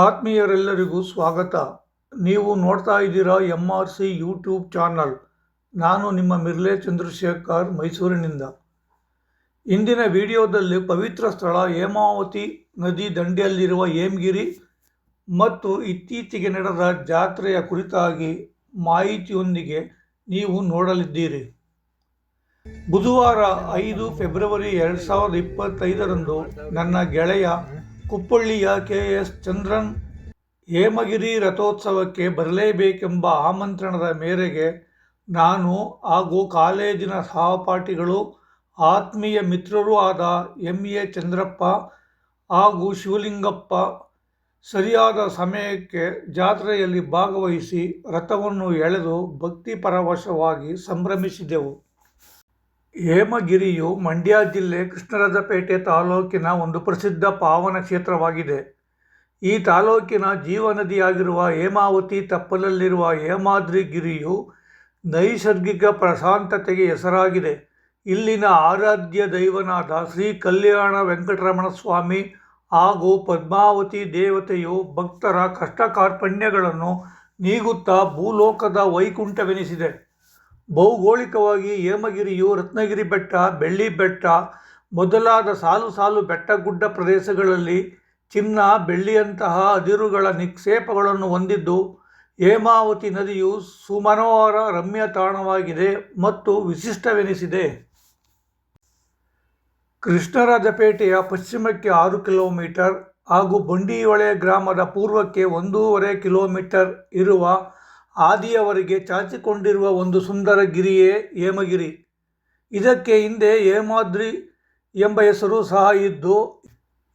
ಆತ್ಮೀಯರೆಲ್ಲರಿಗೂ ಸ್ವಾಗತ. ನೀವು ನೋಡ್ತಾ ಇದ್ದೀರಾ M R C YouTube channel. ನಾನು ನಿಮ್ಮ ಮಿರ್ಲೆ ಚಂದ್ರಶೇಖರ್ ಮೈಸೂರಿನಿಂದ. ಇಂದಿನ ವಿಡಿಯೋದಲ್ಲಿ ಪವಿತ್ರ ಸ್ಥಳ ಹೇಮಾವತಿ ನದಿ ದಂಡೆಯಲ್ಲಿರುವ ಹೇಮಗಿರಿ ಮತ್ತು ಇತ್ತೀಚೆಗೆ ನಡೆದ ಜಾತ್ರೆಯ ಕುರಿತಾಗಿ ಮಾಹಿತಿಯೊಂದಿಗೆ ನೀವು ನೋಡಲಿದ್ದೀರಿ. ಬುಧವಾರ ಐದು ಫೆಬ್ರವರಿ ಎರಡು ಸಾವಿರದ ಇಪ್ಪತ್ತೈದರಂದು ನನ್ನ ಗೆಳೆಯ ಕುಪ್ಪಳ್ಳಿಯ ಕೆ ಎಸ್. ಚಂದ್ರನ್? ಹೇಮಗಿರಿ ರಥೋತ್ಸವಕ್ಕೆ ಬರಲೇಬೇಕೆಂಬ ಆಮಂತ್ರಣದ ಮೇರೆಗೆ ನಾನು ಹಾಗೂ ಕಾಲೇಜಿನ ಸಹಪಾಠಿಗಳು, ಆತ್ಮೀಯ ಮಿತ್ರರೂ ಆದ ಎಂ. ಎ. ಚಂದ್ರಪ್ಪ ಹಾಗೂ ಶಿವಲಿಂಗಪ್ಪ ಸರಿಯಾದ ಸಮಯಕ್ಕೆ ಜಾತ್ರೆಯಲ್ಲಿ ಭಾಗವಹಿಸಿ ರಥವನ್ನು ಎಳೆದು ಭಕ್ತಿ ಪರವಶವಾಗಿ ಸಂಭ್ರಮಿಸಿದೆವು. ಹೇಮಗಿರಿಯು ಮಂಡ್ಯ ಜಿಲ್ಲೆ ಕೃಷ್ಣರಾಜಪೇಟೆ ತಾಲೂಕಿನ ಒಂದು ಪ್ರಸಿದ್ಧ ಪಾವನ ಕ್ಷೇತ್ರವಾಗಿದೆ. ಈ ತಾಲೂಕಿನ ಜೀವನದಿಯಾಗಿರುವ ಹೇಮಾವತಿ ತಪ್ಪಲಲ್ಲಿರುವ ಹೇಮಾದ್ರಿ ಗಿರಿಯು ನೈಸರ್ಗಿಕ ಪ್ರಶಾಂತತೆಗೆ ಹೆಸರಾಗಿದೆ. ಇಲ್ಲಿನ ಆರಾಧ್ಯ ದೈವನಾದ ಶ್ರೀ ಕಲ್ಯಾಣ ವೆಂಕಟರಮಣ ಸ್ವಾಮಿ ಹಾಗೂ ಪದ್ಮಾವತಿ ದೇವತೆಯು ಭಕ್ತರ ಕಷ್ಟ ಕಾರ್ಪಣ್ಯಗಳನ್ನು ನೀಗುತ್ತಾ ಭೂಲೋಕದ ವೈಕುಂಠವೆನಿಸಿದೆ. ಭೌಗೋಳಿಕವಾಗಿ ಹೇಮಗಿರಿಯು ರತ್ನಗಿರಿ ಬೆಟ್ಟ, ಬೆಳ್ಳಿ ಬೆಟ್ಟ, ಮೊದಲಾದ ಸಾಲು ಸಾಲು ಬೆಟ್ಟಗುಡ್ಡ ಪ್ರದೇಶಗಳಲ್ಲಿ ಚಿನ್ನ, ಬೆಳ್ಳಿಯಂತಹ ಅದಿರುಗಳ ನಿಕ್ಷೇಪಗಳನ್ನು ಹೊಂದಿದ್ದು, ಹೇಮಾವತಿ ನದಿಯು ಸುಮನೋಹರ ರಮ್ಯ ತಾಣವಾಗಿದೆ ಮತ್ತು ವಿಶಿಷ್ಟವೆನಿಸಿದೆ. ಕೃಷ್ಣರಾಜಪೇಟೆಯ ಪಶ್ಚಿಮಕ್ಕೆ ಆರು ಕಿಲೋಮೀಟರ್ ಹಾಗೂ ಬಂಡಿಹೊಳೆ ಗ್ರಾಮದ ಪೂರ್ವಕ್ಕೆ ಒಂದೂವರೆ ಕಿಲೋಮೀಟರ್ ಇರುವ ಆದಿಯವರೆಗೆ ಚಾಚಿಕೊಂಡಿರುವ ಒಂದು ಸುಂದರ ಗಿರಿಯೇ ಹೇಮಗಿರಿ. ಇದಕ್ಕೆ ಹಿಂದೆ ಹೇಮಾದ್ರಿ ಎಂಬ ಹೆಸರು ಸಹ ಇದ್ದು,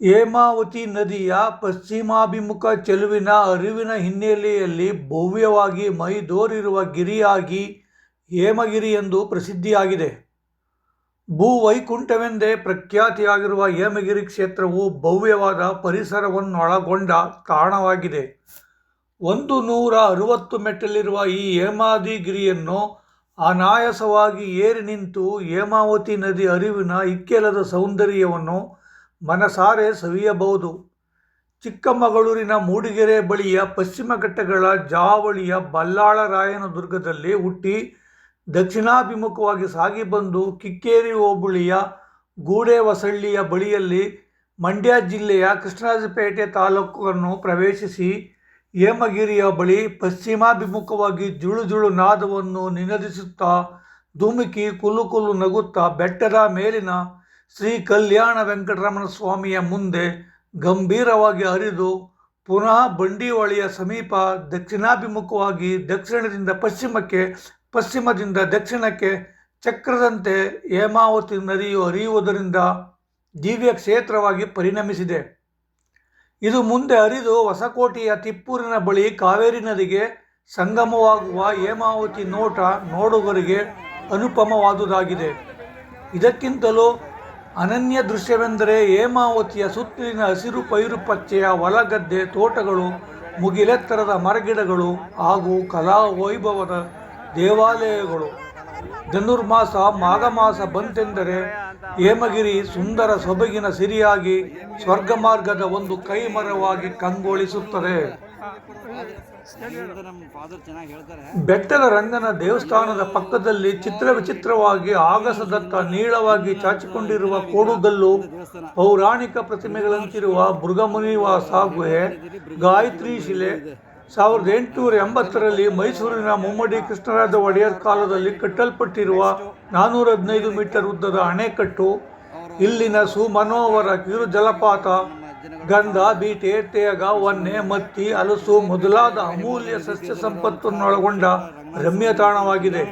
ಹೇಮಾವತಿ ನದಿಯ ಪಶ್ಚಿಮಾಭಿಮುಖ ಚೆಲುವಿನ ಅರಿವಿನ ಹಿನ್ನೆಲೆಯಲ್ಲಿ ಭವ್ಯವಾಗಿ ಮೈದೋರಿರುವ ಗಿರಿಯಾಗಿ ಹೇಮಗಿರಿ ಎಂದು ಪ್ರಸಿದ್ಧಿಯಾಗಿದೆ. ಭೂವೈಕುಂಠವೆಂದೇ ಪ್ರಖ್ಯಾತಿಯಾಗಿರುವ ಹೇಮಗಿರಿ ಕ್ಷೇತ್ರವು ಭವ್ಯವಾದ ಪರಿಸರವನ್ನೊಳಗೊಂಡ ತಾಣವಾಗಿದೆ. ಒಂದು ನೂರ ಅರುವತ್ತು ಮೆಟ್ಟಲಿರುವ ಈ ಹೇಮಾದಿಗಿರಿಯನ್ನು ಅನಾಯಾಸವಾಗಿ ಏರಿ ನಿಂತು ಹೇಮಾವತಿ ನದಿ ಅರಿವಿನ ಇಕ್ಕೆಲದ ಸೌಂದರ್ಯವನ್ನು ಮನಸಾರೆ ಸವಿಯಬಹುದು. ಚಿಕ್ಕಮಗಳೂರಿನ ಮೂಡಿಗೆರೆ ಬಳಿಯ ಪಶ್ಚಿಮ ಘಟ್ಟಗಳ ಜಾವಳಿಯ ಬಲ್ಲಾಳರಾಯನ ದುರ್ಗದಲ್ಲಿ ಹುಟ್ಟಿ ದಕ್ಷಿಣಾಭಿಮುಖವಾಗಿ ಸಾಗಿ ಬಂದು ಕಿಕ್ಕೇರಿ ಹೋಬಳಿಯ ಗೂಡೆವಸಳ್ಳಿಯ ಬಳಿಯಲ್ಲಿ ಮಂಡ್ಯ ಜಿಲ್ಲೆಯ ಕೃಷ್ಣರಾಜಪೇಟೆ ತಾಲೂಕನ್ನು ಪ್ರವೇಶಿಸಿ ಹೇಮಗಿರಿಯ ಬಳಿ ಪಶ್ಚಿಮಾಭಿಮುಖವಾಗಿ ಜುಳು ಜುಳು ನಾದವನ್ನು ನಿನದಿಸುತ್ತಾ ಧುಮುಕಿ ಕುಲು ಕುಲು ನಗುತ್ತಾ ಬೆಟ್ಟದ ಮೇಲಿನ ಶ್ರೀ ಕಲ್ಯಾಣ ವೆಂಕಟರಮಣ ಸ್ವಾಮಿಯ ಮುಂದೆ ಗಂಭೀರವಾಗಿ ಹರಿದು ಪುನಃ ಬಂಡಿಹೊಳೆಯ ಸಮೀಪ ದಕ್ಷಿಣಾಭಿಮುಖವಾಗಿ ದಕ್ಷಿಣದಿಂದ ಪಶ್ಚಿಮಕ್ಕೆ, ಪಶ್ಚಿಮದಿಂದ ದಕ್ಷಿಣಕ್ಕೆ ಚಕ್ರದಂತೆ ಹೇಮಾವತಿ ನದಿಯು ಹರಿಯುವುದರಿಂದ ದಿವ್ಯ ಕ್ಷೇತ್ರವಾಗಿ ಪರಿಣಮಿಸಿದೆ. ಇದು ಮುಂದೆ ಹರಿದು ಹೊಸಕೋಟೆಯ ತಿಪ್ಪೂರಿನ ಬಳಿ ಕಾವೇರಿ ನದಿಗೆ ಸಂಗಮವಾಗುವ ಹೇಮಾವತಿ ನೋಟ ನೋಡುಗರಿಗೆ ಅನುಪಮವಾದುದಾಗಿದೆ. ಇದಕ್ಕಿಂತಲೂ ಅನನ್ಯ ದೃಶ್ಯವೆಂದರೆ ಹೇಮಾವತಿಯ ಸುತ್ತಲಿನ ಹಸಿರು ಪೈರು ಪಚ್ಚೆಯ ಹೊಲಗದ್ದೆ ತೋಟಗಳು, ಮುಗಿಲೆತ್ತರದ ಮರಗಿಡಗಳು ಹಾಗೂ ಕಲಾ ವೈಭವದ ದೇವಾಲಯಗಳು. ಧನುರ್ಮಾಸ ಮಾಘ ಮಾಸ ಬಂತೆಂದರೆ ಹೇಮಗಿರಿ ಸುಂದರ ಸೊಬಗಿನ ಸಿರಿಯಾಗಿ ಸ್ವರ್ಗ ಮಾರ್ಗದ ಒಂದು ಕೈ ಮರವಾಗಿ ಕಂಗೊಳಿಸುತ್ತದೆ. ಬೆಟ್ಟದ ರಂಗನ ದೇವಸ್ಥಾನದ ಪಕ್ಕದಲ್ಲಿ ಚಿತ್ರ ವಿಚಿತ್ರವಾಗಿ ಆಗಸದತ್ತ ನೀಳವಾಗಿ ಚಾಚಿಕೊಂಡಿರುವ ಕೋಡುಗಲ್ಲು, ಪೌರಾಣಿಕ ಪ್ರತಿಮೆಗಳಂತಿರುವ ಮೃಗಮುನಿವಾಸ ಗುಹೆ, ಗಾಯತ್ರಿ ಶಿಲೆ, ಸಾವಿರದ ಎಂಟುನೂರ ಎಂಬತ್ತರಲ್ಲಿ ಮೈಸೂರಿನ ಮುಮ್ಮಡಿ ಕೃಷ್ಣರಾಜ ಒಡೆಯರ್ ಕಾಲದಲ್ಲಿ ಕಟ್ಟಲ್ಪಟ್ಟಿರುವ ನಾನ್ನೂರ ಹದಿನೈದು ಮೀಟರ್ ಉದ್ದದ ಅಣೆಕಟ್ಟು, ಇಲ್ಲಿನ ಸುಮನೋಹರ ಕಿರು ಜಲಪಾತ, ಗಂಧ, ಬೀಟೆ, ತೇಗ ವನ್ನೆ ಮತ್ತಿ ಹಲಸು ಮೊದಲಾದ ಅಮೂಲ್ಯ ಸಸ್ಯ ಸಂಪತ್ತನ್ನೊಳಗೊಂಡ ರಮ್ಯ ತಾಣವಾಗಿದೆ.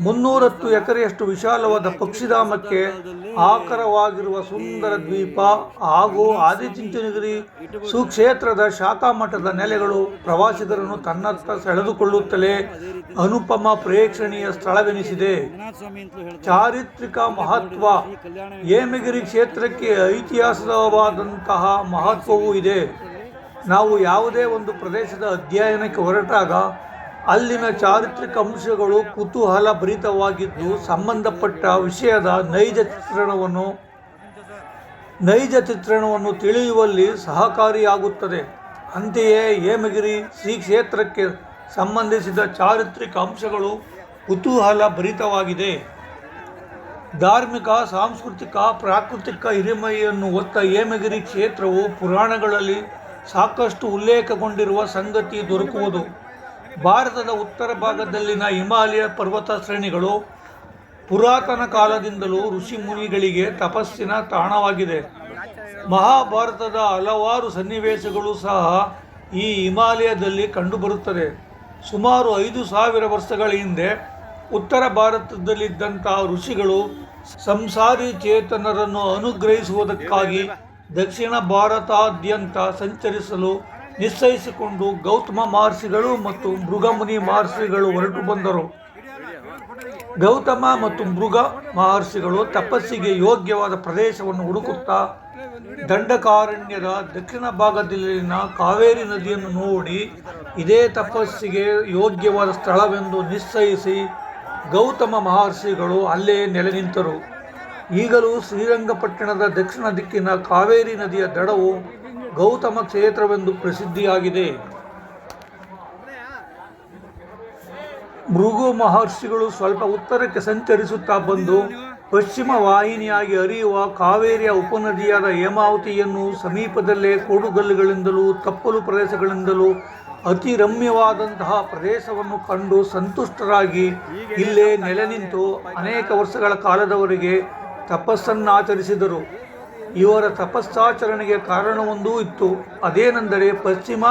ಮುನ್ನೂರತ್ತು ಎಕರೆಯಷ್ಟು ವಿಶಾಲವಾದ ಪಕ್ಷಿಧಾಮಕ್ಕೆ ಆಕರವಾಗಿರುವ ಸುಂದರ ದ್ವೀಪ ಹಾಗೂ ಆದಿಚುಂಚನಗಿರಿ ಸುಕ್ಷೇತ್ರದ ಶಾಖಾ ಮಠದ ನೆಲೆಗಳು ಪ್ರವಾಸಿಗರನ್ನು ತನ್ನತ್ತ ಸೆಳೆದುಕೊಳ್ಳುತ್ತಲೇ ಅನುಪಮ ಪ್ರೇಕ್ಷಣೀಯ ಸ್ಥಳವೆನಿಸಿದೆ. ಚಾರಿತ್ರಿಕ ಮಹತ್ವ ಹೇಮಗಿರಿ ಕ್ಷೇತ್ರಕ್ಕೆ ಐತಿಹಾಸಿಕವಾದಂತಹ ಮಹತ್ವವೂ ಇದೆ. ನಾವು ಯಾವುದೇ ಒಂದು ಪ್ರದೇಶದ ಅಧ್ಯಯನಕ್ಕೆ ಹೊರಟಾಗ ಅಲ್ಲಿನ ಚಾರಿತ್ರಿಕ ಅಂಶಗಳು ಕುತೂಹಲ ಭರಿತವಾಗಿದ್ದು ಸಂಬಂಧಪಟ್ಟ ವಿಷಯದ ನೈಜ ಚಿತ್ರಣವನ್ನು ನೈಜ ಚಿತ್ರಣವನ್ನು ತಿಳಿಯುವಲ್ಲಿ ಸಹಕಾರಿಯಾಗುತ್ತದೆ. ಅಂತೆಯೇ ಹೇಮಗಿರಿ ಶ್ರೀ ಕ್ಷೇತ್ರಕ್ಕೆ ಸಂಬಂಧಿಸಿದ ಚಾರಿತ್ರಿಕ ಅಂಶಗಳು ಕುತೂಹಲ ಭರಿತವಾಗಿದೆ ಧಾರ್ಮಿಕ, ಸಾಂಸ್ಕೃತಿಕ, ಪ್ರಾಕೃತಿಕ ಹಿರಿಮೆಯನ್ನು ಒತ್ತ ಹೇಮಗಿರಿ ಕ್ಷೇತ್ರವು ಪುರಾಣಗಳಲ್ಲಿ ಸಾಕಷ್ಟು ಉಲ್ಲೇಖಗೊಂಡಿರುವ ಸಂಗತಿ ದೊರಕುವುದು. ಭಾರತದ ಉತ್ತರ ಭಾಗದಲ್ಲಿನ ಹಿಮಾಲಯ ಪರ್ವತ ಶ್ರೇಣಿಗಳು ಪುರಾತನ ಕಾಲದಿಂದಲೂ ಋಷಿ ಮುನಿಗಳಿಗೆ ತಪಸ್ಸಿನ ತಾಣವಾಗಿದೆ. ಮಹಾಭಾರತದ ಹಲವಾರು ಸನ್ನಿವೇಶಗಳು ಸಹ ಈ ಹಿಮಾಲಯದಲ್ಲಿ ಕಂಡುಬರುತ್ತದೆ ಸುಮಾರು ಐದು ಸಾವಿರ ವರ್ಷಗಳ ಹಿಂದೆ ಉತ್ತರ ಭಾರತದಲ್ಲಿದ್ದಂಥ ಋಷಿಗಳು ಸಂಸಾರಿ ಚೇತನರನ್ನು ಅನುಗ್ರಹಿಸುವುದಕ್ಕಾಗಿ ದಕ್ಷಿಣ ಭಾರತಾದ್ಯಂತ ಸಂಚರಿಸಲು ನಿಶ್ಚಯಿಸಿಕೊಂಡು ಗೌತಮ ಮಹರ್ಷಿಗಳು ಮತ್ತು ಮೃಗಮುನಿ ಮಹರ್ಷಿಗಳು ಹೊರಟು ಬಂದರು. ಗೌತಮ ಮತ್ತು ಮೃಗ ಮಹರ್ಷಿಗಳು ತಪಸ್ಸಿಗೆ ಯೋಗ್ಯವಾದ ಪ್ರದೇಶವನ್ನು ಹುಡುಕುತ್ತಾ ದಂಡಕಾರಣ್ಯದ ದಕ್ಷಿಣ ಭಾಗದಲ್ಲಿನ ಕಾವೇರಿ ನದಿಯನ್ನು ನೋಡಿ ಇದೇ ತಪಸ್ಸಿಗೆ ಯೋಗ್ಯವಾದ ಸ್ಥಳವೆಂದು ನಿಶ್ಚಯಿಸಿ ಗೌತಮ ಮಹರ್ಷಿಗಳು ಅಲ್ಲೇ ನೆಲೆ ನಿಂತರು ಈಗಲೂ ಶ್ರೀರಂಗಪಟ್ಟಣದ ದಕ್ಷಿಣ ದಿಕ್ಕಿನ ಕಾವೇರಿ ನದಿಯ ದಡವು ಗೌತಮ ಕ್ಷೇತ್ರವೆಂದು ಪ್ರಸಿದ್ಧಿಯಾಗಿದೆ. ಭೃಗು ಮಹರ್ಷಿಗಳು ಸ್ವಲ್ಪ ಉತ್ತರಕ್ಕೆ ಸಂಚರಿಸುತ್ತಾ ಬಂದು ಪಶ್ಚಿಮ ವಾಹಿನಿಯಾಗಿ ಹರಿಯುವ ಕಾವೇರಿಯ ಉಪನದಿಯಾದ ಹೇಮಾವತಿಯನ್ನು ಸಮೀಪದಲ್ಲೇ ಕೋಡುಗಲ್ಲುಗಳಿಂದಲೂ ತಪ್ಪಲು ಪ್ರದೇಶಗಳಿಂದಲೂ ಅತಿ ರಮ್ಯವಾದಂತಹ ಪ್ರದೇಶವನ್ನು ಕಂಡು ಸಂತುಷ್ಟರಾಗಿ ಇಲ್ಲೇ ನೆಲೆ ನಿಂತು ಅನೇಕ ವರ್ಷಗಳ ಕಾಲದವರೆಗೆ ತಪಸ್ಸನ್ನಾಚರಿಸಿದರು. ಇವರ ತಪಸ್ಸಾಚರಣೆಗೆ ಕಾರಣವೊಂದೂ ಇತ್ತು. ಅದೇನೆಂದರೆ ಪಶ್ಚಿಮ,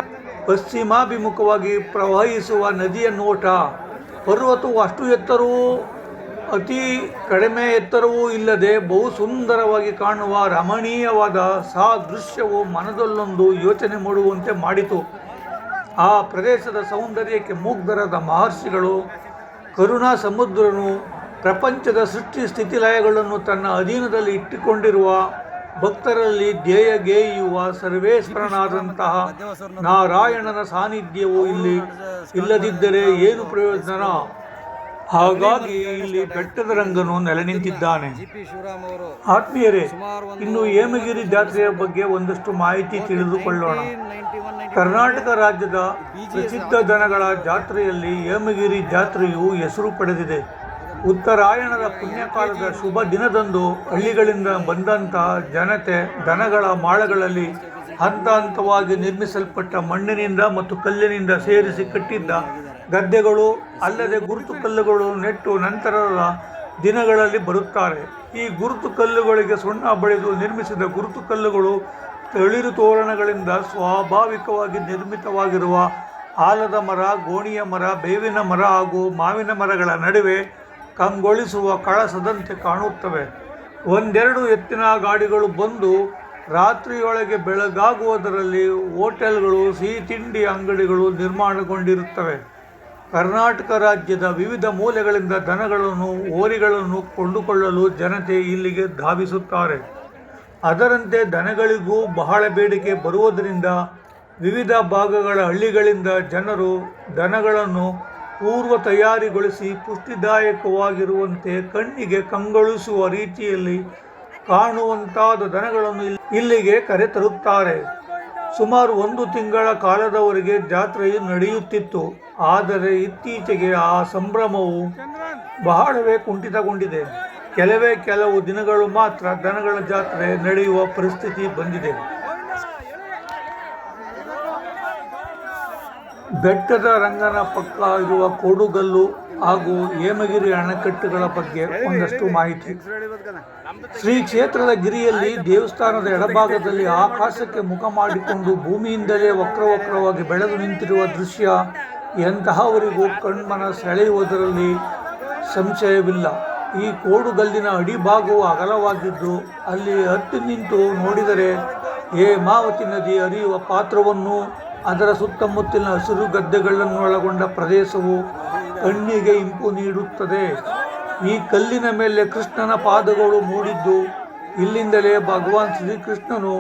ಪಶ್ಚಿಮಾಭಿಮುಖವಾಗಿ ಪ್ರವಹಿಸುವ ನದಿಯ ನೋಟ. ಪರ್ವತವು ಅಷ್ಟು ಎತ್ತರವೂ, ಅತಿ ಕಡಿಮೆ ಎತ್ತರವೂ ಇಲ್ಲದೆ ಬಹು ಸುಂದರವಾಗಿ ಕಾಣುವ ರಮಣೀಯವಾದ ಸಾದೃಶ್ಯವು ಮನದಲ್ಲೊಂದು ಯೋಚನೆ ಮಾಡುವಂತೆ ಮಾಡಿತು. ಆ ಪ್ರದೇಶದ ಸೌಂದರ್ಯಕ್ಕೆ ಮುಗ್ಧರಾದ ಮಹರ್ಷಿಗಳು ಕರುಣಾ ಸಮುದ್ರನು ಪ್ರಪಂಚದ ಸೃಷ್ಟಿ ಸ್ಥಿತಿಲಯಗಳನ್ನು ತನ್ನ ಅಧೀನದಲ್ಲಿ ಇಟ್ಟುಕೊಂಡಿರುವ ಭಕ್ತರಲ್ಲಿ ಧ್ಯೇಯ ಗೇಯುವ ಸರ್ವೇಶ್ವರನಾದಂತಹ ನಾರಾಯಣನ ಸಾನ್ನಿಧ್ಯವು ಇಲ್ಲಿ ಇಲ್ಲದಿದ್ದರೆ ಏನು ಪ್ರಯೋಜನ? ಹಾಗಾಗಿ ಇಲ್ಲಿ ಬೆಟ್ಟದ ರಂಗನು ನೆಲೆ ನಿಂತಿದ್ದಾನೆ. ಆತ್ಮೀಯರೇ, ಇನ್ನು ಹೇಮಗಿರಿ ಜಾತ್ರೆಯ ಬಗ್ಗೆ ಒಂದಷ್ಟು ಮಾಹಿತಿ ತಿಳಿದುಕೊಳ್ಳೋಣ. ಕರ್ನಾಟಕ ರಾಜ್ಯದ ಪ್ರಸಿದ್ಧ ದನಗಳ ಜಾತ್ರೆಯಲ್ಲಿ ಹೇಮಗಿರಿ ಜಾತ್ರೆಯು ಹೆಸರು ಪಡೆದಿದೆ. ಉತ್ತರಾಯಣದ ಪುಣ್ಯಕಾಲದ ಶುಭ ದಿನದಂದು ಹಳ್ಳಿಗಳಿಂದ ಬಂದಂಥ ಜನತೆ, ದನಗಳ ಮಾಳಗಳಲ್ಲಿ ಹಂತ ಹಂತವಾಗಿ ನಿರ್ಮಿಸಲ್ಪಟ್ಟ ಮಣ್ಣಿನಿಂದ ಮತ್ತು ಕಲ್ಲಿನಿಂದ ಸೇರಿಸಿ ಕಟ್ಟಿದ್ದ ಗದ್ದೆಗಳು, ಅಲ್ಲದೆ ಗುರುತು ಕಲ್ಲುಗಳು ನೆಟ್ಟು ನಂತರದ ದಿನಗಳಲ್ಲಿ ಬರುತ್ತಾರೆ. ಈ ಗುರುತು ಕಲ್ಲುಗಳಿಗೆ ಸುಣ್ಣ ಬಳಿದು ನಿರ್ಮಿಸಿದ ಗುರುತು ಕಲ್ಲುಗಳು ತಳಿರು ತೋರಣಗಳಿಂದ ಸ್ವಾಭಾವಿಕವಾಗಿ ನಿರ್ಮಿತವಾಗಿರುವ ಆಲದ ಮರ, ಗೋಣಿಯ ಮರ, ಬೇವಿನ ಮರ ಹಾಗೂ ಮಾವಿನ ಮರಗಳ ನಡುವೆ ಕಂಗೊಳಿಸುವ ಕಳಸದಂತೆ ಕಾಣುತ್ತವೆ. ಒಂದೆರಡು ಎತ್ತಿನ ಗಾಡಿಗಳು ಬಂದು ರಾತ್ರಿಯೊಳಗೆ ಬೆಳಗಾಗುವುದರಲ್ಲಿ ಹೋಟೆಲ್ಗಳು, ಸಿಹಿ ತಿಂಡಿ ಅಂಗಡಿಗಳು ನಿರ್ಮಾಣಗೊಂಡಿರುತ್ತವೆ. ಕರ್ನಾಟಕ ರಾಜ್ಯದ ವಿವಿಧ ಮೂಲೆಗಳಿಂದ ದನಗಳನ್ನು ಓರಿಗಳನ್ನು ಕೊಂಡುಕೊಳ್ಳಲು ಜನತೆ ಇಲ್ಲಿಗೆ ಧಾವಿಸುತ್ತಾರೆ. ಅದರಂತೆ ದನಗಳಿಗೂ ಬಹಳ ಬೇಡಿಕೆ ಬರುವುದರಿಂದ ವಿವಿಧ ಭಾಗಗಳ ಹಳ್ಳಿಗಳಿಂದ ಜನರು ದನಗಳನ್ನು ಪೂರ್ವ ತಯಾರಿಗೊಳಿಸಿ ಪುಷ್ಟಿದಾಯಕವಾಗಿರುವಂತೆ ಕಣ್ಣಿಗೆ ಕಂಗೊಳಿಸುವ ರೀತಿಯಲ್ಲಿ ಕಾಣುವಂತಾದ ದನಗಳನ್ನು ಇಲ್ಲಿ- ಇಲ್ಲಿಗೆ ಕರೆತರುತ್ತಾರೆ. ಸುಮಾರು ಒಂದು ತಿಂಗಳ ಕಾಲದವರೆಗೆ ಜಾತ್ರೆಯು ನಡೆಯುತ್ತಿತ್ತು. ಆದರೆ ಇತ್ತೀಚೆಗೆ ಆ ಸಂಭ್ರಮವು ಬಹಳವೇ ಕುಂಠಿತಗೊಂಡಿದೆ. ಕೆಲವೇ ಕೆಲವು ದಿನಗಳು ಮಾತ್ರ ದನಗಳ ಜಾತ್ರೆ ನಡೆಯುವ ಪರಿಸ್ಥಿತಿ ಬಂದಿದೆ. ಬೆಟ್ಟದ ರಂಗನ ಪಕ್ಕ ಇರುವ ಕೋಡುಗಲ್ಲು ಹಾಗೂ ಹೇಮಗಿರಿ ಅಣೆಕಟ್ಟುಗಳ ಬಗ್ಗೆ ಒಂದಷ್ಟು ಮಾಹಿತಿ. ಶ್ರೀ ಕ್ಷೇತ್ರದ ಗಿರಿಯಲ್ಲಿ ದೇವಸ್ಥಾನದ ಎಡಭಾಗದಲ್ಲಿ ಆಕಾಶಕ್ಕೆ ಮುಖ ಮಾಡಿಕೊಂಡು ಭೂಮಿಯಿಂದಲೇ ವಕ್ರವಕ್ರವಾಗಿ ಬೆಳೆದು ನಿಂತಿರುವ ದೃಶ್ಯ, ಎಂತಹವರಿಗೂ ಕಣ್ಮನ ಸೆಳೆಯುವುದರಲ್ಲಿ ಸಂಶಯವಿಲ್ಲ. ಈ ಕೋಡುಗಲ್ಲಿನ ಅಡಿಭಾಗವು ಅಗಲವಾಗಿದ್ದು, ಅಲ್ಲಿ ಹತ್ತಿ ನಿಂತು ನೋಡಿದರೆ ಹೇಮಾವತಿ ನದಿ ಹರಿಯುವ ಪಾತ್ರವನ್ನು ಅದರ ಸುತ್ತಮುತ್ತಲಿನ ಹಸಿರು ಗದ್ದೆಗಳನ್ನು ಒಳಗೊಂಡ ಪ್ರದೇಶವು ಕಣ್ಣಿಗೆ ಇಂಪು ನೀಡುತ್ತದೆ. ಈ ಕಲ್ಲಿನ ಮೇಲೆ ಕೃಷ್ಣನ ಪಾದಗಳು ಮೂಡಿದ್ದು, ಇಲ್ಲಿಂದಲೇ ಭಗವಾನ್ ಶ್ರೀಕೃಷ್ಣನು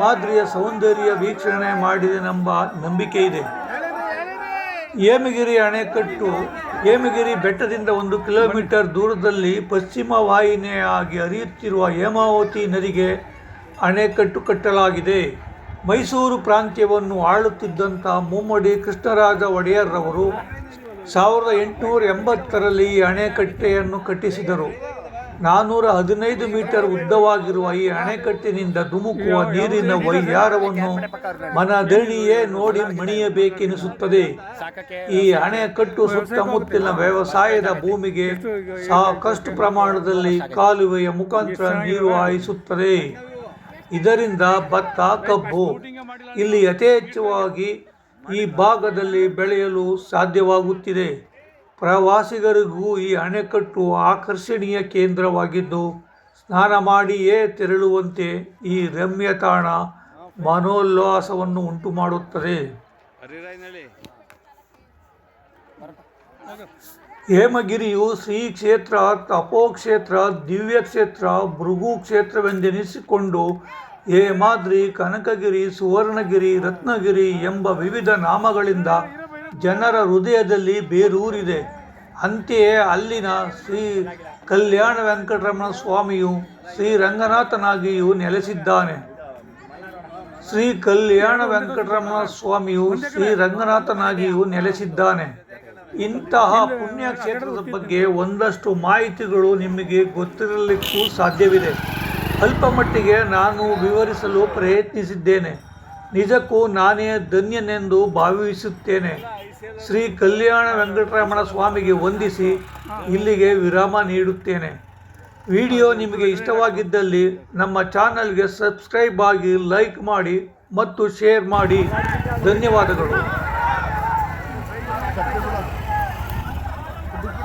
ಮಾದರಿಯ ಸೌಂದರ್ಯ ವೀಕ್ಷಣೆ ಮಾಡಿದನೆಂಬ ನಂಬಿಕೆ ಇದೆ. ಹೇಮಗಿರಿ ಅಣೆಕಟ್ಟು, ಹೇಮಗಿರಿ ಬೆಟ್ಟದಿಂದ ಒಂದು ಕಿಲೋಮೀಟರ್ ದೂರದಲ್ಲಿ ಪಶ್ಚಿಮ ವಾಹಿನಿಯಾಗಿ ಹರಿಯುತ್ತಿರುವ ಹೇಮಾವತಿ ನದಿಗೆ ಅಣೆಕಟ್ಟು ಕಟ್ಟಲಾಗಿದೆ. ಮೈಸೂರು ಪ್ರಾಂತ್ಯವನ್ನು ಆಳುತ್ತಿದ್ದಂಥ ಮುಮ್ಮಡಿ ಕೃಷ್ಣರಾಜ ಒಡೆಯರ್ರವರು ಸಾವಿರದ ಎಂಟುನೂರ ಎಂಬತ್ತರಲ್ಲಿ ಈ ಅಣೆಕಟ್ಟೆಯನ್ನು ಕಟ್ಟಿಸಿದರು. ನಾನ್ನೂರ ಹದಿನೈದು ಮೀಟರ್ ಉದ್ದವಾಗಿರುವ ಈ ಅಣೆಕಟ್ಟಿನಿಂದ ಧುಮುಕುವ ನೀರಿನ ವೈಯಾರವನ್ನು ಮನದಣಿಯೇ ನೋಡಿ ಮಣಿಯಬೇಕೆನಿಸುತ್ತದೆ. ಈ ಅಣೆಕಟ್ಟು ಸುತ್ತಮುತ್ತಲಿನ ವ್ಯವಸಾಯದ ಭೂಮಿಗೆ ಸಾಕಷ್ಟು ಪ್ರಮಾಣದಲ್ಲಿ ಕಾಲುವೆಯ ಮುಖಾಂತರ ನೀರು ಹಾಯಿಸುತ್ತದೆ. ಇದರಿಂದ ಭತ್ತ ಕಬ್ಬು ಇಲ್ಲಿ ಯಥೇಚ್ಛವಾಗಿ ಈ ಭಾಗದಲ್ಲಿ ಬೆಳೆಯಲು ಸಾಧ್ಯವಾಗುತ್ತಿದೆ. ಪ್ರವಾಸಿಗರಿಗೂ ಈ ಅಣೆಕಟ್ಟು ಆಕರ್ಷಣೀಯ ಕೇಂದ್ರವಾಗಿದ್ದು, ಸ್ನಾನ ಮಾಡಿಯೇ ತೆರಳುವಂತೆ ಈ ರಮ್ಯ ತಾಣ ಮನೋಲ್ಲಾಸವನ್ನು ಉಂಟು ಮಾಡುತ್ತದೆ ಹೇಮಗಿರಿಯು ಶ್ರೀ ಕ್ಷೇತ್ರ ತಪೋಕ್ಷೇತ್ರ ದಿವ್ಯ ಕ್ಷೇತ್ರ ಭೃಗು ಕ್ಷೇತ್ರವೆಂದೆನಿಸಿಕೊಂಡು ಹೇಮಾದ್ರಿ, ಕನಕಗಿರಿ, ಸುವರ್ಣಗಿರಿ, ರತ್ನಗಿರಿ ಎಂಬ ವಿವಿಧ ನಾಮಗಳಿಂದ ಜನರ ಹೃದಯದಲ್ಲಿ ಬೇರೂರಿದೆ. ಅಂತೆಯೇ ಅಲ್ಲಿನ ಶ್ರೀ ಕಲ್ಯಾಣ ವೆಂಕಟರಮಣ ಸ್ವಾಮಿಯು ಶ್ರೀ ರಂಗನಾಥನಾಗಿಯೂ ನೆಲೆಸಿದ್ದಾನೆ. ಶ್ರೀ ಕಲ್ಯಾಣ ವೆಂಕಟರಮಣ ಸ್ವಾಮಿಯು ಶ್ರೀ ರಂಗನಾಥನಾಗಿಯೂ ನೆಲೆಸಿದ್ದಾನೆ. ಇಂತಹ ಪುಣ್ಯಕ್ಷೇತ್ರದ ಬಗ್ಗೆ ಒಂದಷ್ಟು ಮಾಹಿತಿಗಳು ನಿಮಗೆ ಗೊತ್ತಿರಲಿಕ್ಕೂ ಸಾಧ್ಯವಿದೆ. ಅಲ್ಪ ಮಟ್ಟಿಗೆ ನಾನು ವಿವರಿಸಲು ಪ್ರಯತ್ನಿಸಿದ್ದೇನೆ. ನಿಜಕ್ಕೂ ನಾನೇ ಧನ್ಯನೆಂದು ಭಾವಿಸುತ್ತೇನೆ. ಶ್ರೀ ಕಲ್ಯಾಣ ವೆಂಕಟರಮಣ ಸ್ವಾಮಿಗೆ ವಂದಿಸಿ ಇಲ್ಲಿಗೆ ವಿರಾಮ ನೀಡುತ್ತೇನೆ. ವಿಡಿಯೋ ನಿಮಗೆ ಇಷ್ಟವಾಗಿದ್ದಲ್ಲಿ ನಮ್ಮ ಚಾನಲ್ಗೆ ಸಬ್ಸ್ಕ್ರೈಬ್ ಆಗಿ ಲೈಕ್ ಮಾಡಿ ಮತ್ತು ಶೇರ್ ಮಾಡಿ. ಧನ್ಯವಾದಗಳು.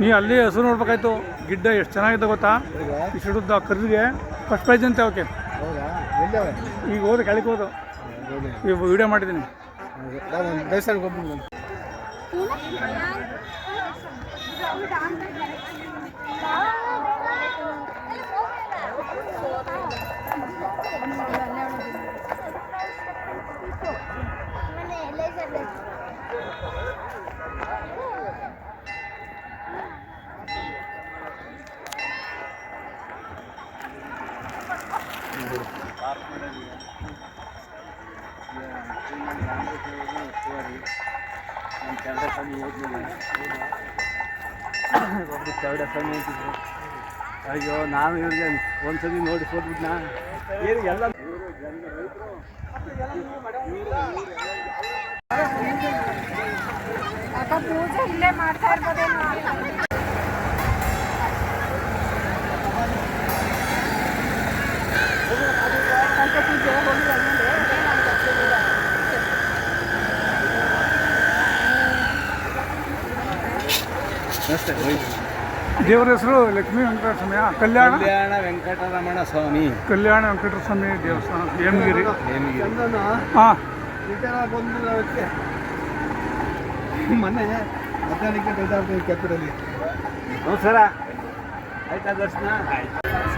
ನೀ ಅಲ್ಲಿ ಹಸು ನೋಡ್ಬೇಕಾಯ್ತು. ಗಿಡ್ಡ ಎಷ್ಟು ಚೆನ್ನಾಗಿದೆ ಗೊತ್ತಾ? ಇಷ್ಟುದ್ದ ಕರ್ರಿಗೆ ಫಸ್ಟ್ ಪ್ರೈಸ್ ಅಂತ ಅವಕ್ಕೆ. ಹೌದಾ? ಈಗ ಹೋದ್ರೆ ಕೆಳಗೆ ಹೋದು. ಈಗ ವಿಡಿಯೋ ಮಾಡಿದ್ದೀನಿ ಒಂದು ದೇವಸ್ಥಾನಕ್ಕೆ ಹೋಗ್ಬಿಟ್ಟು ಅಯ್ಯೋ ನಾನು ಇವ್ರಿಗೆ ಒಂದ್ಸತಿ ನೋಡಿ ಹೋಗ್ಬಿಟ್ನಾ ಏನು ಎಲ್ಲ ಪೂಜೆ ಇಲ್ಲೇ ಮಾಡ್ತಾ ಇರ್ಬೋದೇನೋ ಅಂತ ಪೂಜೆ ದೇವರ ಹೆಸರು ಲಕ್ಷ್ಮೀ ವೆಂಕಟೇಶ್ವರ ಸ್ವಾಮಿಯ ಕಲ್ಯಾಣ? ಕಲ್ಯಾಣ ವೆಂಕಟರಮಣ ಸ್ವಾಮಿ ಕಲ್ಯಾಣ ವೆಂಕಟರಸ್ವಾಮಿ ಸ್ವಾಮಿ ದೇವಸ್ಥಾನ ಹೇಮಗಿರಿ. ಚಂದನ ಹಾಂ. ಮೊನ್ನೆ ಮಧ್ಯಾಹ್ನಕ್ಕೆ ಬೆಳೆದಾಡ್ತೀನಿ ಕೆತ್ತರಲ್ಲಿ ನಮಸ್ಕಾರ ಆಯ್ತಾ ದರ್ಶನ? ಬನ್ನಿ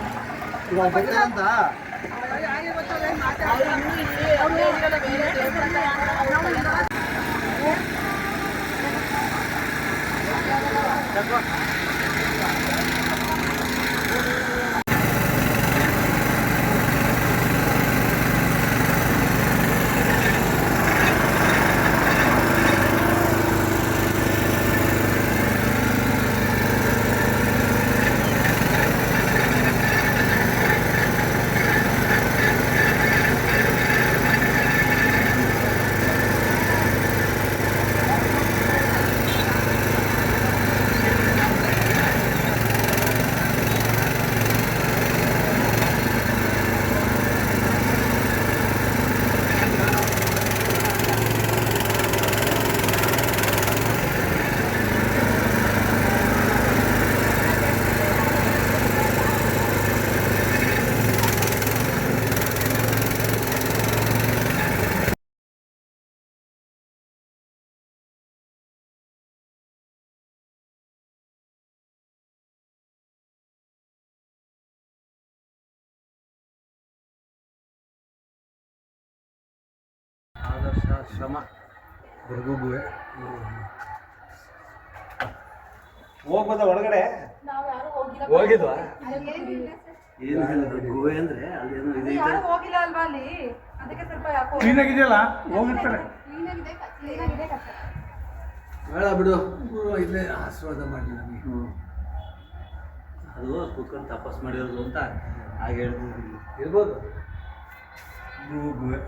ಇವಾಗ ಬರ್ತಾರಂತ ಶ್ರಮ. ಗುಹೆ ಹೋಗ್ಬೋದ ಒಳಗಡೆ? ನಾವು ಯಾರು ಹೋಗಿಲ್ಲ ಹೋಗಿದ್ವಾ? ಏನು ಹೇಳಿದ್ರು ಗುಹೆ ಅಂದ್ರೆ ಅಲ್ಲೇನೋ ಇದೆ ಯಾರು ಹೋಗಿಲ್ಲ ಅಲ್ವಾ ಅಲ್ಲಿ? ಅದಕ್ಕೆ ಸ್ವಲ್ಪ ಯಾಕೋ ಕ್ಲೀನಾಗಿದೆಯಲ್ಲ? ಹೋಗಿರ್ತಾರೆ. ಕ್ಲೀನಾಗಿದೆ ಕ್ಲೀನಾಗಿದೆ ಕಷ್ಟ ಬೇಡ ಬಿಡು. ಇಲ್ಲೇ ಆಶೀರ್ವಾದ ಮಾಡಿ ನಮಗೆ. ಅದು ಕೂತ್ಕೊಂಡು ತಪಸ್ ಮಾಡಿರೋದು ಅಂತ ಹಾಗೆ ಹೇಳ್ಬೋದು. ಇರ್ಬೋದು. ಗುಹೆ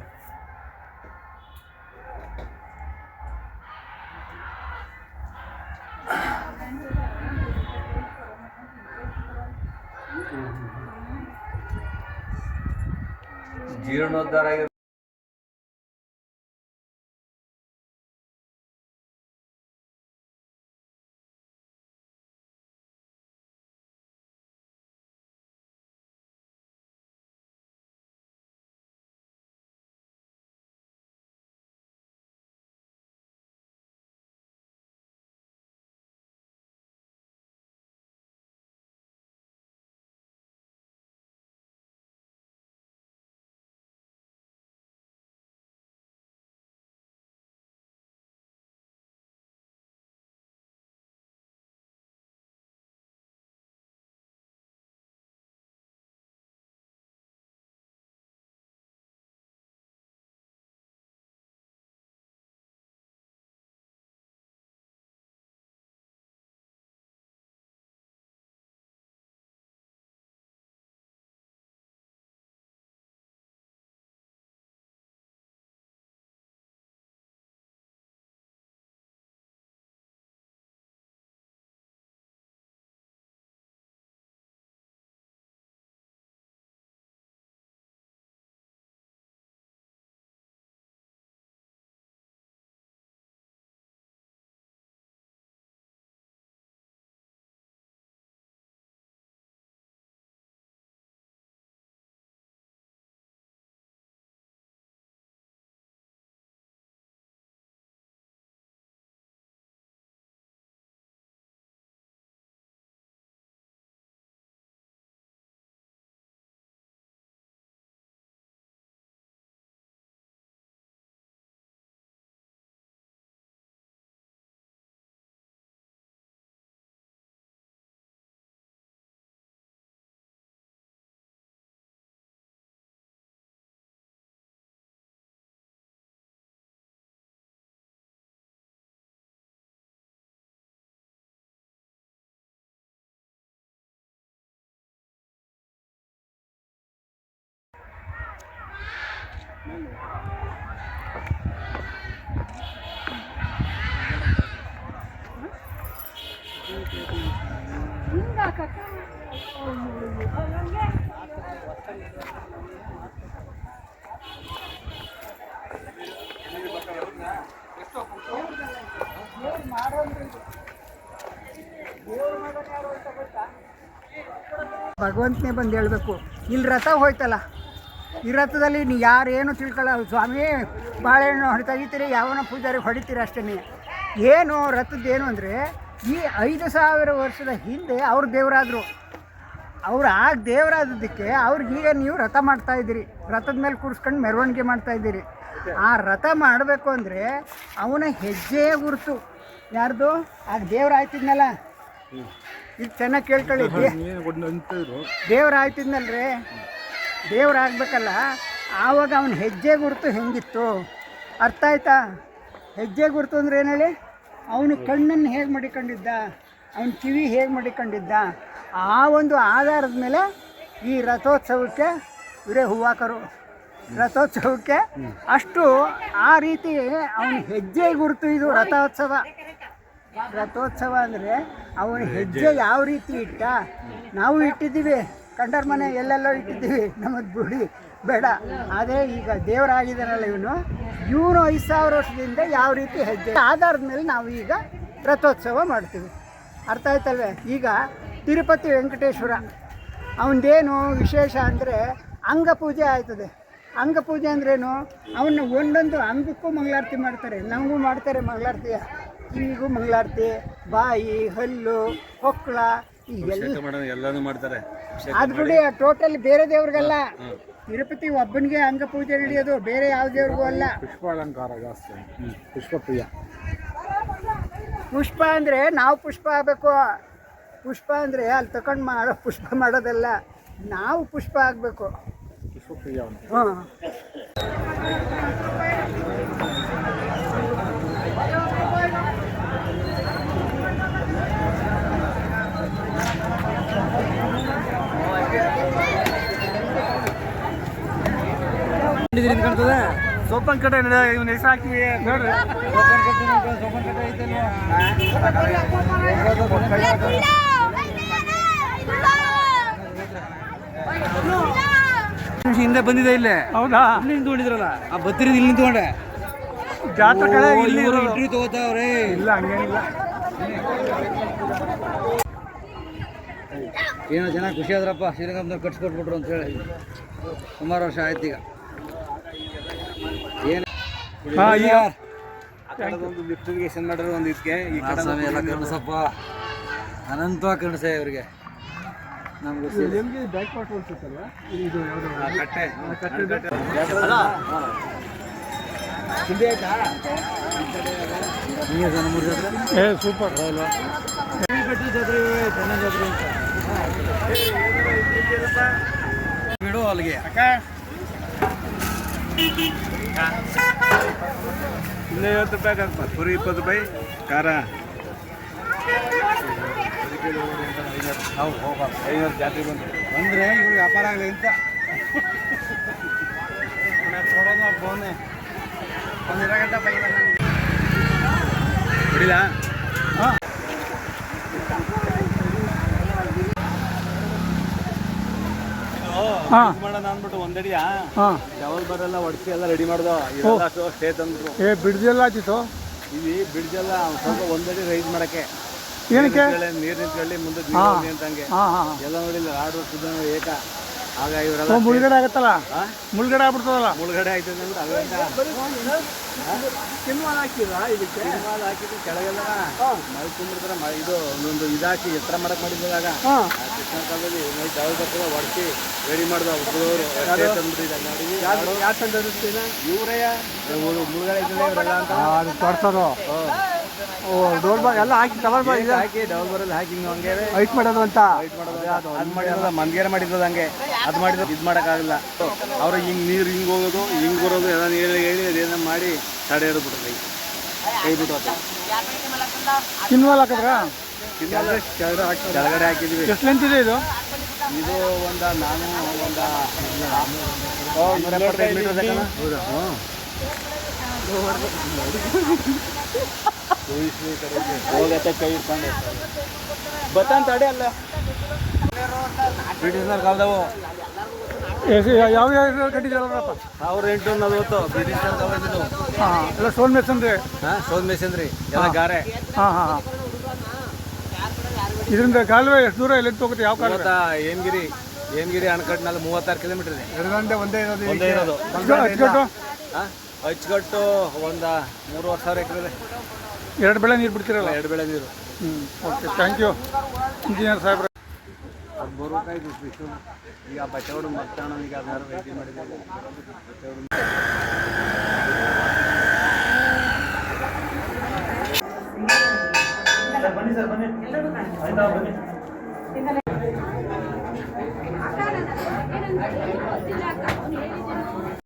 জীর্ণোদ্ধার ಭಗವಂತನೇ ಬಂದು ಹೇಳಬೇಕು, ಇಲ್ಲಿ ರಥ ಹೋಯ್ತಲ್ಲ, ಈ ರಥದಲ್ಲಿ ನೀವು ಯಾರೇನು ತಿಳ್ಕೊಳ್ಳಲ್ಲ ಸ್ವಾಮಿ, ಬಾಳೆಹಣ್ಣು ಹೊಡೆ ತೆಗಿತೀರಿ ಯಾವನ ಪೂಜಾರಿ ಹೊಡಿತೀರಿ ಅಷ್ಟೇ ಏನು ರಥದ್ದು ಏನು ಅಂದರೆ ಈ ಐದು ಸಾವಿರ ವರ್ಷದ ಹಿಂದೆ ಅವ್ರು ದೇವರಾದರು. ಅವ್ರು ಆಗ ದೇವರಾದದಕ್ಕೆ ಅವ್ರಿಗೀಗ ನೀವು ರಥ ಮಾಡ್ತಾ ಇದ್ದೀರಿ. ರಥದ ಮೇಲೆ ಕೂರಿಸ್ಕೊಂಡು ಮೆರವಣಿಗೆ ಮಾಡ್ತಾ ಇದ್ದೀರಿ. ಆ ರಥ ಮಾಡಬೇಕು ಅಂದರೆ ಅವನ ಹೆಜ್ಜೆ ಗುರುತು. ಯಾರ್ದು? ಆಗ ದೇವ್ರು ಆಯ್ತಿದ್ನಲ್ಲ? ಇದು ಚೆನ್ನಾಗಿ ಕೇಳ್ಕೊಳ್ಳಿ. ದೇ- ಆಯ್ತಿದ್ನಲ್ಲ ರೀ ದೇವ್ರು ಆಗ್ಬೇಕಲ್ಲ? ಆವಾಗ ಅವನ ಹೆಜ್ಜೆ ಗುರುತು ಹೆಂಗಿತ್ತು? ಅರ್ಥ ಆಯ್ತಾ? ಹೆಜ್ಜೆ ಗುರುತು ಅಂದ್ರೆ ಏನು ಹೇಳಿ? ಅವನು ಕಣ್ಣನ್ನು ಹೇಗೆ ಮಡಿಕೊಂಡಿದ್ದ? ಅವನ ಕಿವಿ ಹೇಗೆ ಮಡಿಕೊಂಡಿದ್ದ? ಆ ಒಂದು ಆಧಾರದ ಮೇಲೆ ಈ ರಥೋತ್ಸವಕ್ಕೆ ಇವರೇ ಹೂವಾಕರು. ರಥೋತ್ಸವಕ್ಕೆ ಅಷ್ಟು ಆ ರೀತಿ ಅವನ ಹೆಜ್ಜೆ ಗುರುತು ಇದು ರಥೋತ್ಸವ. ರಥೋತ್ಸವ ಅಂದರೆ ಅವನ ಹೆಜ್ಜೆ. ಯಾವ ರೀತಿ ಇಟ್ಟ? ನಾವು ಇಟ್ಟಿದ್ದೀವಿ. ಕಂಡರ ಮನೆ ಎಲ್ಲೆಲ್ಲೋ ಇಟ್ಟಿದ್ದೀವಿ. ನಮ್ಮದು ಬಿಡಿ ಬೇಡ. ಆದರೆ ಈಗ ದೇವರಾಗಿದ್ದಾನಲ್ಲ ಇವನು. ಇವನು ಐದು ಸಾವಿರ ವರ್ಷದಿಂದ ಯಾವ ರೀತಿ ಹೆಜ್ಜೆ ಆಧಾರದ ಮೇಲೆ ನಾವು ಈಗ ರಥೋತ್ಸವ ಮಾಡ್ತೀವಿ. ಅರ್ಥ ಆಯ್ತಲ್ವೇ? ಈಗ ತಿರುಪತಿ ವೆಂಕಟೇಶ್ವರ ಅವನದೇನು ವಿಶೇಷ ಅಂದರೆ ಅಂಗಪೂಜೆ ಆಯ್ತದೆ. ಅಂಗಪೂಜೆ ಅಂದ್ರೇನು? ಅವನ್ನ ಒಂದೊಂದು ಅಂಗಕ್ಕೂ ಮಂಗಳಾರತಿ ಮಾಡ್ತಾರೆ. ನಮಗೂ ಮಾಡ್ತಾರೆ ಮಂಗಳಾರತಿ. ಕಿವಿಗೂ ಮಂಗಳಾರತಿ. ಬಾಯಿ ಹಲ್ಲು ಕೊಕ್ಕಳ ಈಗೆಲ್ಲ ಎಲ್ಲಾನು ಮಾಡ್ತಾರೆ. ಅದು ಬಿಡಿ ಟೋಟಲ್ ಬೇರೆ ದೇವ್ರಿಗೆಲ್ಲ. ತಿರುಪತಿ ಒಬ್ಬನಿಗೆ ಅಂಗ ಪೂಜೆ ನಡೆಯೋದು ಬೇರೆ ಯಾವ ದೇವ್ರಿಗೂ ಅಲ್ಲ. ಪುಷ್ಪಾಲಂಕಾರ ಜಾಸ್ತಿ ಪುಷ್ಪ ಪ್ರಿಯ ಪುಷ್ಪ ಅಂದರೆ ನಾವು ಪುಷ್ಪ ಆಗಬೇಕು. ಪುಷ್ಪ ಅಂದರೆ ಅಲ್ಲಿ ತಗೊಂಡು ಮಾಡೋ ಪುಷ್ಪ ಮಾಡೋದಲ್ಲ ನಾವು ಪುಷ್ಪ ಆಗಬೇಕು. ಪುಷ್ಪ ಪ್ರಿಯ ಹಾಂ ಸೋಪನ್ ಕಟ್ಟೆ ಇವ್ನ ಹೆಸರು ಹಾಕ್ತೀವಿ ನೋಡ್ರಿ ಹಿಂದೆ ಬಂದಿದೆ ಇಲ್ಲೇ? ಹೌದಾ? ಇಲ್ಲಿ ನಿಂತ್ಕೊಂಡಿದ್ರಲ್ಲ ಆ ಬತ್ತಿರಿ ಇಲ್ಲಿ ನಿಂತ್ಕೊಂಡೆ ಜಾತ್ರೆ ಕಡೆ ಇಲ್ಲಿ ಇಂಟ್ರಿ ತಗೋತಾವ್ರೆ. ಇಲ್ಲ ಹಂಗೇನಿಲ್ಲ. ಏನೋ ಜನ ಖುಷಿ ಆದ್ರಪ್ಪ ಶ್ರೀರಂಗಪಟ್ಟಣ ಕಟ್ಸ್ಕೊಟ್ಬಿಟ್ರು ಅಂತ ಹೇಳಿ. ಸುಮಾರು ವರ್ಷ ಆಯ್ತು ಈಗ. ಹಾ, ಈಗ ಲಿಫ್ಟಿಗೇಷನ್ ಮಾಡಿರೋ ಒಂದು ಇದಕ್ಕೆ ಈ ಸ್ವಾಮಿ ಎಲ್ಲ ಕರ್ಣಸಪ್ಪ. ಅನಂತ ಕರ್ಣಸ ಅವರಿಗೆ. ನಮ್ಗೆ ಕಟ್ಟೆ. ಹಿಂಗೆ ಜನ ಮೂರು ಜಾತ್ರೆ? ಏ ಸೂಪರ್ ಬಿಡು ಅಲ್ಲಿಗೆ. ಇಲ್ಲೇ ಐವತ್ತು ರೂಪಾಯಿ ಹಾಕಪ್ಪ ಪುರಿ ಇಪ್ಪತ್ತು ರೂಪಾಯಿ ಖಾರ. ಐನೂರು ಜಾತ್ರೆ ಬಂತು. ಅಂದರೆ ಇವ್ರಿಗೆ ವ್ಯಾಪಾರ ಆಗಲಿ ಅಂತ. ಬಿಡಿಲ್ಲ ಹಾಂ. ಮಾಡೋಣ ಅಂದ್ಬಿಟ್ಟು ಒಂದಡಿಯಾ? ಹಾಂ. ಡಬಲ್ ಬರಲ್ಲ ಹೊಡ್ಸಿ ಎಲ್ಲ ರೆಡಿ ಮಾಡ್ದೋ ಇದೆಲ್ಲ ಅಷ್ಟು ಸ್ಟೇ ತಂದ್ರು. ಏ ಬಿಡ್ದೆಲ್ಲ ಆಯ್ತಿತ್ತು ಇಲ್ಲಿ ಬ್ರಿಡ್ಜ್ ಎಲ್ಲ ಸ್ವಲ್ಪ ಒಂದಡಿ ರೈಸ್ ಮಾಡಕ್ಕೆ. ಏನಕ್ಕೆ? ನೀರ್ ನಿಂತ್ಕೊಳ್ಳಿ ಮುಂದೆ. ನೀರು ಅಂತಂಗೆ ಎಲ್ಲ ನೋಡಿಲ್ಲ ಆರ್ಡರ್ ಏಕ. ಆಗ ಇವರೆಲ್ಲ ಮುಳುಗಡೆ ಆಗತ್ತಲ್ಲ? ಮುಳುಗಡೆ ಆಗ್ಬಿಡ್ತದಲ್ಲ? ಮುಳುಗಡೆ ಆಯ್ತು ಹಾಕಿದ್ದು ಕೆಳಗೆಲ್ಲ ಮಳೆ ತುಂಬಿಡ್ತಾರ ಮಳೆ ಇದು ಒಂದೊಂದು ಇದಾಕಿ ಎತ್ತರ ಮಾಡಕ್ ಮಾಡಿದಾಗ ಒಡಿಸಿ ಕೃಷ್ಣ ಕಾಲದಲ್ಲಿ ಬರ್ತದ ರೆಡಿ ಮಾಡ್ದ ಒಬ್ಬರು ಇವ್ರಯ್ಯ ಮುಳುಗಡೆ ಇವರೆಲ್ಲ ಅಂತ. ಅದು ತೋರ್ಸೋದು ಓ ಡೋಲ್ ಎಲ್ಲ ಹಾಕಿ ಇದೆ. ಹಾಕಿ ಡೌಲ್ ಹಾಕಿ ಹಿಂಗೆ ಹಂಗೆ ಹೈಟ್ ಮಾಡೋದು ಅಂತ. ಫೈಟ್ ಮಾಡೋದು ಅದ್ ಮಾಡಿರೋದ ಹಂಗೆ. ಅದ್ ಮಾಡಿದ್ರೆ ಇದ್ ಮಾಡೋಕ್ಕಾಗಲ್ಲ. ಅವರು ಹಿಂಗ್ ನೀರ್ ಹಿಂಗ್ ಹೋಗೋದು ಹಿಂಗ್ ಬರೋದು ಎಲ್ಲ ನೀರು ಹೇಳಿ ಅದೇನೋ ಮಾಡಿ ತಡೆ ಬಿಟ್ರು ಕೈ ಬಿಟ್ಟು. ಕಿನ್ವಾಲ್ ಹಾಕಿದ್ರಾ? ಕೆಳಗಡೆ ಹಾಕಿ- ಕೆಳಗಡೆ ಹಾಕಿದ್ವಿ. ಎಷ್ಟು ಲೆಂತ್ ಇದೆ ಇದು? ಇದು ಒಂದ ನಾನು ಒಂದು ನೂರ ಕಾಲದವು ಯಾವ ಯಾವ ಕಟ್ಟಿದ್ದಾರಪ್ಪ ಸಾವಿರ ಎಂಟು ನಲ್ವತ್ತು ಬ್ರಿಟಿಷರ್ ಕಾಲದಿದ್ದು ಹಾಂ ಎಲ್ಲ ಸ್ಟೋನ್ ಮೇಸನ್ ರೀ ಎಲ್ಲ ಗಾರೆ ಹಾಂ ಇದರಿಂದ ಕಾಲುವೆ ಎಷ್ಟು ದೂರ ಎಲ್ಲಿ ಹೋಗುತ್ತೆ ಯಾವ ಕಾಲ ಏನ್ಗಿರಿ ಏನ್ಗಿರಿ ಅಣಕಟ್ಟಿನಲ್ಲಿ ಮೂವತ್ತಾರು ಕಿಲೋಮೀಟರ್ ಇದೆ ಒಂದೇ ಇರೋದು ಒಂದೇ ಇರೋದು ಅಚ್ಚುಕಟ್ಟು ಒಂದು ಮೂರುವರೆ ಸಾವಿರ ಎಕರೆ. ಎರಡು ಬೆಳೆ ನೀರು ಬಿಡ್ತೀರಲ್ಲ? ಎರಡು ಬೆಳೆ ನೀರು. ಹ್ಞೂ ಓಕೆ ಥ್ಯಾಂಕ್ ಯು ಇಂಜಿನಿಯರ್ ಸಾಹೇಬ್ರೆ. ಅದು ಬರ್ಬೇಕಾಯ್ತು ಬಿಟ್ಟು ಈಗ ಬಚಾವಡು ಮತ್ತಾಣ ಈಗ ಅದನ್ನಾರು ವೆಯ್ಟಿ ಮಾಡಿದ್ದೀವಿ ಬನ್ನಿ ಸರ್ ಬನ್ನಿ ಆಯ್ತಾ ಬನ್ನಿ